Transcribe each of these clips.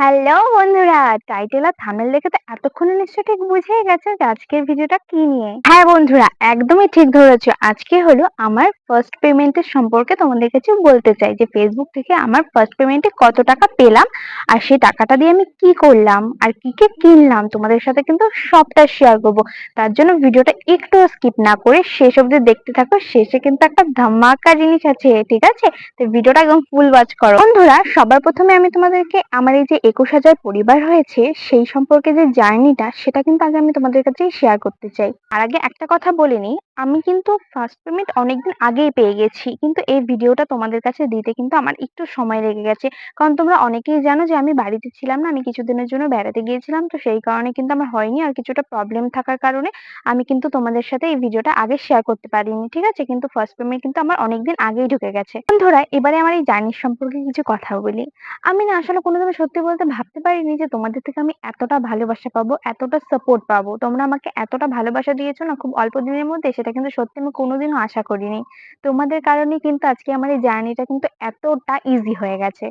Hello বন্ধুরা! Title আর থামেল দেখে তো এতক্ষণে নিশ্চয়ই ঠিক বুঝেই গেছে যে আজকের ভিডিওটা কি নিয়ে। হ্যাঁ বন্ধুরা, একদমই ঠিক ধরেছো। আজকে হলো আমার ফার্স্ট পেমেন্টের সম্পর্কে তোমাদের কাছে বলতে চাই যে ফেসবুক থেকে আমার ফার্স্ট পেমেন্টে কত টাকা পেলাম আর সেই টাকাটা দিয়ে আমি কি করলাম আর কি কি কিনলাম তোমাদের সাথে কিন্তু সবটা শেয়ার করব। তার জন্য ভিডিওটা একটু স্কিপ না করে শেষ অব্দি দেখতে থাকো। শেষে কিন্তু একটা ধামাকা জিনিস আছে, ঠিক আছে? তো ভিডিওটা একদম ফুল ওয়াচ করো। বন্ধুরা, সবার প্রথমে আমি তোমাদেরকে আমার এই যে একুশ হাজার পরিবার হয়েছে, সেই সম্পর্কে যে জার্নিটা সেটা কিন্তু আগে আমি তোমাদের কাছে শেয়ার করতে চাই। আর আগে একটা কথা বলিনি আমি কিন্তু ফার্স্ট পেমেন্ট অনেকদিন আগেই পেয়ে গেছি। কিন্তু এই ভিডিওটা তোমাদের কাছে দিতে কিন্তু আমার একটু সময় লেগে গেছে। কারণ তোমরা অনেকেই জানো যে আমি বাড়িতে ছিলাম না আমি কিছুদিনের জন্য বেড়াতে গিয়েছিলাম। তো সেই কারণে কিন্তু আমার হয়নি আর কিছুটা প্রবলেম থাকার কারণে আমি কিন্তু তোমাদের সাথে এই ভিডিওটা আগে শেয়ার করতে পারিনি ঠিক আছে? কিন্তু ফার্স্ট পেমেন্ট কিন্তু আমার অনেকদিন আগেই ঢুকে গেছে। বন্ধুরা এবারে আমার এই জার্নির সম্পর্কে কিছু কথা বলি। আমি না আসলে কোনোদিনও সত্যি বলতে ভাবতে পারিনি যে তোমাদের থেকে আমি এতটা ভালোবাসা পাবো, এতটা সাপোর্ট পাবো। তোমরা আমাকে এতটা ভালোবাসা দিয়েছ না খুব অল্প দিনের মধ্যে সেটা কিন্তু সত্যি আমি কোনোদিনও আশা করিনি। তোমাদের কারণেই কিন্তু আজকে আমার এই জার্নিটা কিন্তু এতটা ইজি হয়ে গেছে।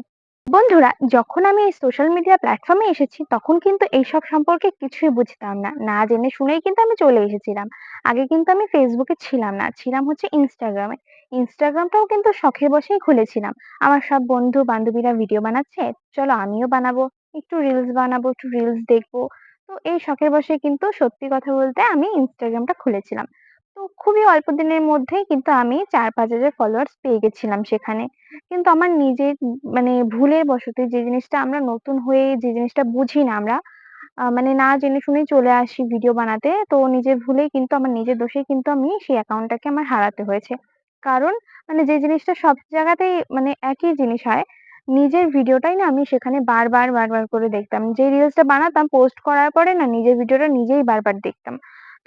বন্ধুরা যখন আমি এই সোশ্যাল মিডিয়া প্ল্যাটফর্মে এসেছি তখন কিন্তু এইসব সম্পর্কে কিছুই বুঝতাম না। না জেনে শুনেই কিন্তু আমি চলে এসেছিলাম। আগে কিন্তু আমি ফেসবুকে ছিলাম না, ছিলাম হচ্ছে ইনস্টাগ্রামে। ইনস্টাগ্রামটাও কিন্তু শখের বশেই খুলেছিলাম। আমার সব বন্ধু বান্ধবীরা ভিডিও বানাচ্ছে, চলো আমিও বানাবো। একটু রিলস বানাবো, একটু রিলস দেখব। তো এই শখের বশে কিন্তু সত্যি কথা বলতে আমি ইনস্টাগ্রামটা খুলেছিলাম। তো খুবই অল্প দিনের মধ্যেই কিন্তু আমি ৪-৫ হাজার ফলোয়ার্স পেয়ে গেছিলাম সেখানে। কিন্তু আমার নিজের মানে ভুলের বশতে যে জিনিসটা আমরা নতুন হয়ে যে জিনিসটা বুঝি না আমরা আ মানে না জেনে শুনেই চলে আসি ভিডিও বানাতে। তো নিজের ভুলেই কিন্তু আমার নিজের দোষেই কিন্তু আমি সেই অ্যাকাউন্টটাকে আমার হারাতে হয়েছে। কারণ মানে যে জিনিসটা সব জায়গাতেই মানে একই জিনিস হয়। নিজের ভিডিওটাই না আমি সেখানে বারবার, বারবার করে দেখতাম। যে রিলসটা বানাতাম পোস্ট করার পরে না নিজের ভিডিওটা নিজেই বারবার দেখতাম।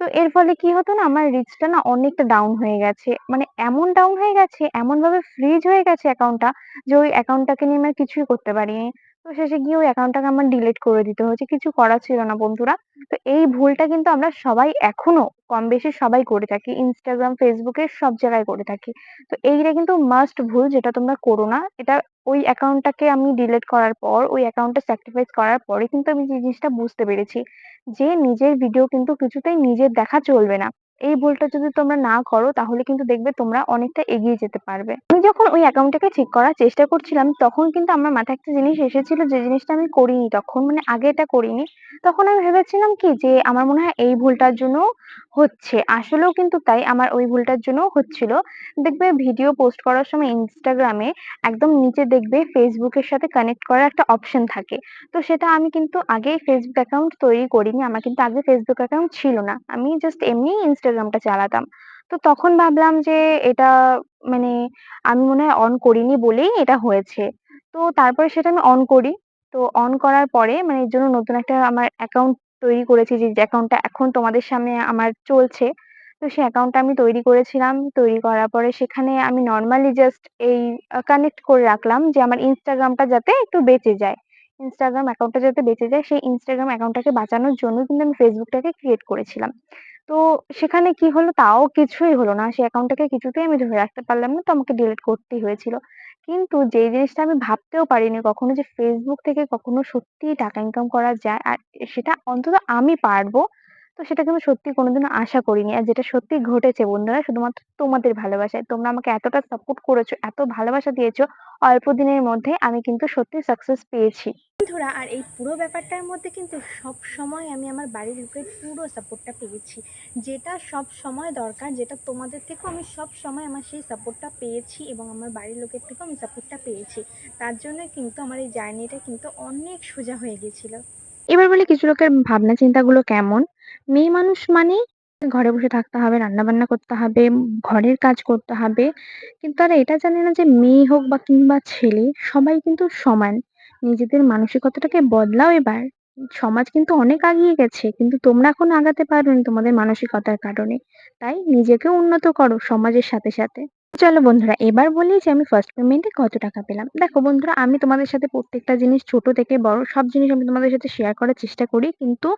তো এর ফলে কি হতো না আমার রিচটা না অনেকটা ডাউন হয়ে গেছে। মানে এমন ডাউন হয়ে গেছে, এমন ভাবে ফ্রিজ হয়ে গেছে অ্যাকাউন্টটা যে ওই অ্যাকাউন্টটাকে নিয়ে আমি আর কিছুই করতে পারিনি। তো শেষে গিয়ে ওই অ্যাকাউন্টটাকে আমার ডিলিট করে দিতে হয়েছে। কিছু করার ছিল না বন্ধুরা। তো এই ভুলটা কিন্তু আমরা সবাই এখনও কম বেশি সবাই করে থাকি। ইনস্টাগ্রাম এ সব জায়গায় করে থাকি। তো এইটা কিন্তু মাস্ট ভুল যেটা তোমরা করো না। এটা ওই অ্যাকাউন্টটাকে আমি ডিলিট করার পর, ওই অ্যাকাউন্টটা স্যাক্রিফাইস করার পরে কিন্তু আমি জিনিসটা বুঝতে পেরেছি যে নিজের ভিডিও কিন্তু কিছুতেই নিজের দেখা চলবে না। এই ভুলটা যদি তোমরা না করো, তাহলে কিন্তু দেখবে তোমরা অনেকটা এগিয়ে যেতে পারবে। আমি যখন ওই অ্যাকাউন্টটাকে ঠিক করার চেষ্টা করছিলাম, তখন কিন্তু আমার মাথায় একটা জিনিস এসেছিল যে জিনিসটা আমি করিনি তখন মানে আগে এটা করিনি। তখন আমি ভেবেছিলাম কি যে আমার মনে হয় এই ভুলটার জন্য হচ্ছে। আসলেও কিন্তু তাই আমার ওই ভুলটার জন্য হচ্ছিল। দেখবে ভিডিও পোস্ট করার সময় ইনস্টাগ্রামে একদম নিচে দেখবে এর সাথে কানেক্ট করার একটা অপশন থাকে। তো সেটা আমি কিন্তু আগেই ফেসবুক অ্যাকাউন্ট তৈরি করিনি। আমার কিন্তু আগে ফেসবুক অ্যাকাউন্ট ছিল না। আমি জাস্ট এমনি Instagram টা চালাতাম। তো তখন ভাবলাম যে এটা মানে আমি মনে হয় অন করিনি বলেই এটা হয়েছে। তো তারপরে সেটা আমি অন করি। তো অন করার পরে মানে এর জন্য নতুন একটা আমার অ্যাকাউন্ট তৈরি করেছি যে অ্যাকাউন্টটা এখন তোমাদের সামনে আমার চলছে। তো সেই অ্যাকাউন্টটা আমি তৈরি করেছিলাম। তৈরি করার পরে সেখানে আমি নরমালি জাস্ট এই কানেক্ট করে রাখলাম যে আমার Instagram টা যাতে একটু বেঁচে যায়। Instagram অ্যাকাউন্টটা যাতে বেঁচে যায়, সেই Instagram অ্যাকাউন্টটাকে বাঁচানোর জন্য কিন্তু আমি Facebook টাকে ক্রিয়েট করেছিলাম। তো সেখানে কি হলো তাও কিছুই হলো না। সেই অ্যাকাউন্টটাকে কিছুতেই আমি ধরে রাখতে পারলাম না। তো আমাকে ডিলিট করতেই হয়েছিল। কিন্তু যেই জিনিসটা আমি ভাবতেও পারিনি কখনো যে Facebook থেকে কখনো সত্যিই টাকা ইনকাম করা যায়। আর সেটা অন্তত আমি পারব। তো সেটা কিন্তু সত্যি কোনোদিনও আশা করিনি। আর যেটা সত্যি ঘটেছে বন্ধুরা শুধুমাত্র তোমাদের ভালোবাসায়। তোমরা আমাকে এতটা সাপোর্ট করেছ, এত ভালোবাসা দিয়েছ অল্প দিনের মধ্যে আমি কিন্তু সত্যি সাকসেস পেয়েছি। বন্ধুরা আর এই পুরো ব্যাপারটার মধ্যে কিন্তু সবসময় আমি আমার বাড়ির লোকের পুরো সাপোর্টটা পেয়েছি। যেটা সবসময় দরকার যেটা তোমাদের থেকেও আমি সবসময় আমার সেই সাপোর্টটা পেয়েছি এবং আমার বাড়ির লোকের থেকেও আমি সাপোর্টটা পেয়েছি। তার জন্যই কিন্তু আমার এই জার্নিটা কিন্তু অনেক সোজা হয়ে গেছিল। এবার বলি কিছু লোকের ভাবনা চিন্তাগুলো কেমন? মেয়ে মানুষ মানেই ঘরে বসে থাকতে হবে, রান্নাবান্না করতে হবে, ঘরের কাজ করতে হবে। কিন্তু তারা এটা জানে না যে মেয়ে হোক বা কিংবা ছেলে সবাই কিন্তু সমান। নিজেদের মানসিকতাটাকে বদলাও এবার। সমাজ কিন্তু অনেক আগিয়ে গেছে। কিন্তু তোমরা এখন আগাতে পারোনি তোমাদের মানসিকতার কারণে। তাই নিজেকেও উন্নত করো সমাজের সাথে, সাথে। চলো বন্ধুরা, এবার বলি যে আমি ফার্স্ট পেমেন্টে কত টাকা পেলাম। দেখো বন্ধুরা, আমি তোমাদের সাথে প্রত্যেকটা জিনিস ছোট থেকে বড়, সব জিনিস আমি তোমাদের সাথে শেয়ার করার চেষ্টা করি। কিন্তু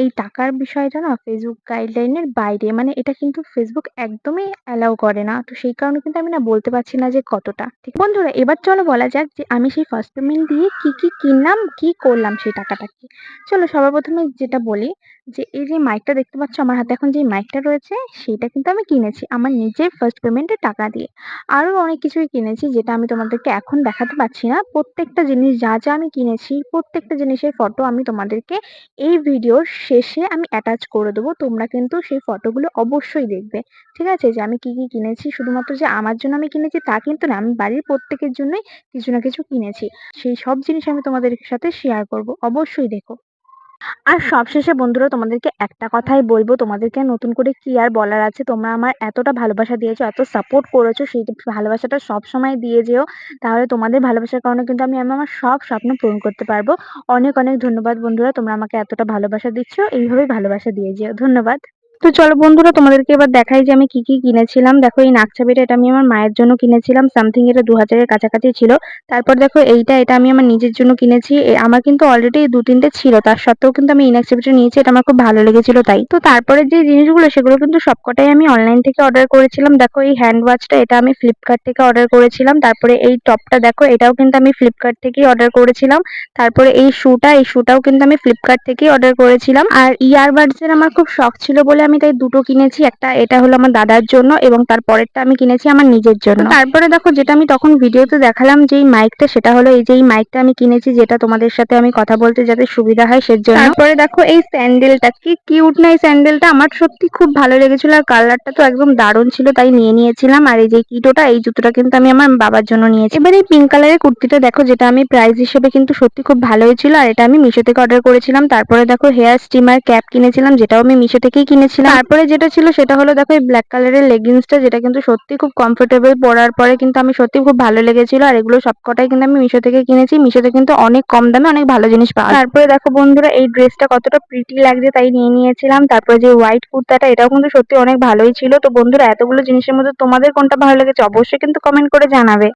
এই টাকার বিষয়টা না ফেসবুক গাইডলাইনের বাইরে মানে এটা কিন্তু ফেসবুক একদমই অ্যালাউ করে না। তো সেই কারণে কিন্তু আমি না বলতে পারছি না যে কতটা। ঠিক, বন্ধুরা, এবার চলো বলা যাক যে আমি সেই ফার্স্ট পেমেন্ট দিয়ে কি কি কিনলাম, কি করলাম সেই টাকাটা কি। চলো সবার প্রথমে যেটা বলি যে এই যে মাইকটা দেখতে পাচ্ছ, আমার হাতে এখন যে মাইকটা রয়েছে, সেইটা কিন্তু আমি কিনেছি। আমার নিজের ফার্স্ট পেমেন্টের টাকা দিয়ে। আরও অনেক কিছুই কিনেছি যেটা আমি তোমাদেরকে এখন দেখাতে পারছি না। প্রত্যেকটা জিনিস যা যা আমি কিনেছি, প্রত্যেকটা জিনিসের ফটো আমি তোমাদেরকে এই ভিডিওর শেষে আমি অ্যাটাচ করে দেবো। তোমরা কিন্তু সেই ফটোগুলো অবশ্যই দেখবে। ঠিক আছে? যে আমি কি কি কিনেছি, শুধুমাত্র যে আমার জন্য আমি কিনেছি তা কিন্তু না, আমি বাড়ির প্রত্যেকের জন্যই কিছু না কিছু কিনেছি। সেই সব জিনিস আমি তোমাদের সাথে শেয়ার করব। অবশ্যই দেখো। আর সবশেষে বন্ধুরা, তোমাদেরকে একটা কথাই বলব, তোমাদেরকে নতুন করে কি আর বলার আছে। তোমরা আমার এতটা ভালোবাসা দিয়েছ, এত সাপোর্ট করেছ, সেই ভালোবাসাটা সব সময় দিয়ে যেও। তাহলে তোমাদের ভালোবাসার কারণে কিন্তু আমি আমি আমার সব স্বপ্ন পূরণ করতে পারব। অনেক অনেক ধন্যবাদ বন্ধুরা, তোমরা আমাকে এতটা ভালোবাসা দিচ্ছ, এইভাবেই ভালোবাসা দিয়ে যেও। ধন্যবাদ। তো চলো বন্ধুরা, তোমাদেরকে এবার দেখাই যে আমি কি কি কিনেছিলাম। দেখো, এই নাকছাবিটা এটা আমি আমার মায়ের জন্য কিনেছিলাম। সামথিং এটা দু হাজারের কাছাকাছি ছিল। তারপর দেখো, এইটা, এটা আমি আমার নিজের জন্য কিনেছি। আমার কিন্তু অলরেডি দু তিনটে ছিল। তার সত্ত্বেও কিন্তু আমি ইনএক্সিবিটা নিয়েছি। এটা আমার খুব ভালো লেগেছিল তাই। তো তারপরে যে জিনিসগুলো, সেগুলো কিন্তু সবকটাই আমি অনলাইন থেকে অর্ডার করেছিলাম। দেখো, এই হ্যান্ড ওয়াচটা এটা আমি ফ্লিপকার্ট থেকে অর্ডার করেছিলাম। তারপরে এই টপটা দেখো, এটাও কিন্তু আমি ফ্লিপকার্ট থেকেই অর্ডার করেছিলাম। তারপরে এই শুটা এই শুটাও কিন্তু আমি ফ্লিপকার্ট থেকেই অর্ডার করেছিলাম। আর ইয়ারবাডস এর আমার খুব শখ ছিল বলে আমি তাই দুটো কিনেছি একটা এটা হলো আমার দাদার জন্য এবং তার পরেরটা আমি কিনেছি আমার নিজের জন্য। তারপরে দেখো যেটা আমি তখন ভিডিওতে দেখালাম যে এই মাইকটা সেটা হলো এই যে এই মাইকটা আমি কিনেছি যেটা তোমাদের সাথে আমি কথা বলতে যাতে সুবিধা হয় সেজন্য। তারপরে দেখো এই স্যান্ডেলটা কি কিউট না এই স্যান্ডেলটা আমার সত্যি খুব ভালো লেগেছিল আর কালারটা তো একদম দারুণ ছিল তাই নিয়ে নিয়েছিলাম। আর এই যে কিটোটা এই জুতোটা কিন্তু আমি আমার বাবার জন্য নিয়েছি। এবার এই পিঙ্ক কালারের কুর্তিটা দেখো যেটা আমি প্রাইস হিসেবে কিন্তু সত্যি খুব ভালোই ছিল আর এটা আমি মিশো থেকে অর্ডার করেছিলাম। তারপরে দেখো হেয়ার স্টিমার ক্যাপ কিনেছিলাম যেটাও আমি মিশো থেকেই কিনেছিলাম। তারপরে যেটা ছিল সেটা হলো, দেখো এই ব্ল্যাক কালারের লেগিংসটা যেটা কিন্তু সত্যি খুব কমফোর্টেবল পরার পরে কিন্তু আমি সত্যি খুব ভালো লেগেছিল। আর এগুলো সবকটাই কিন্তু আমি মিশো থেকে কিনেছি। মিশোতে কিন্তু অনেক কম দামে অনেক ভালো জিনিস পাওয়া। তারপরে দেখো বন্ধুরা, এই ড্রেসটা কতটা প্রিটি লাগছে তাই নিয়ে নিয়েছিলাম। তারপরে যে হোয়াইট কুর্তাটা, এটাও কিন্তু সত্যি অনেক ভালোই ছিল। তো বন্ধুরা, এতগুলো জিনিসের মধ্যে তোমাদের কোনটা ভালো লেগেছে অবশ্যই কিন্তু কমেন্ট করে জানাবে।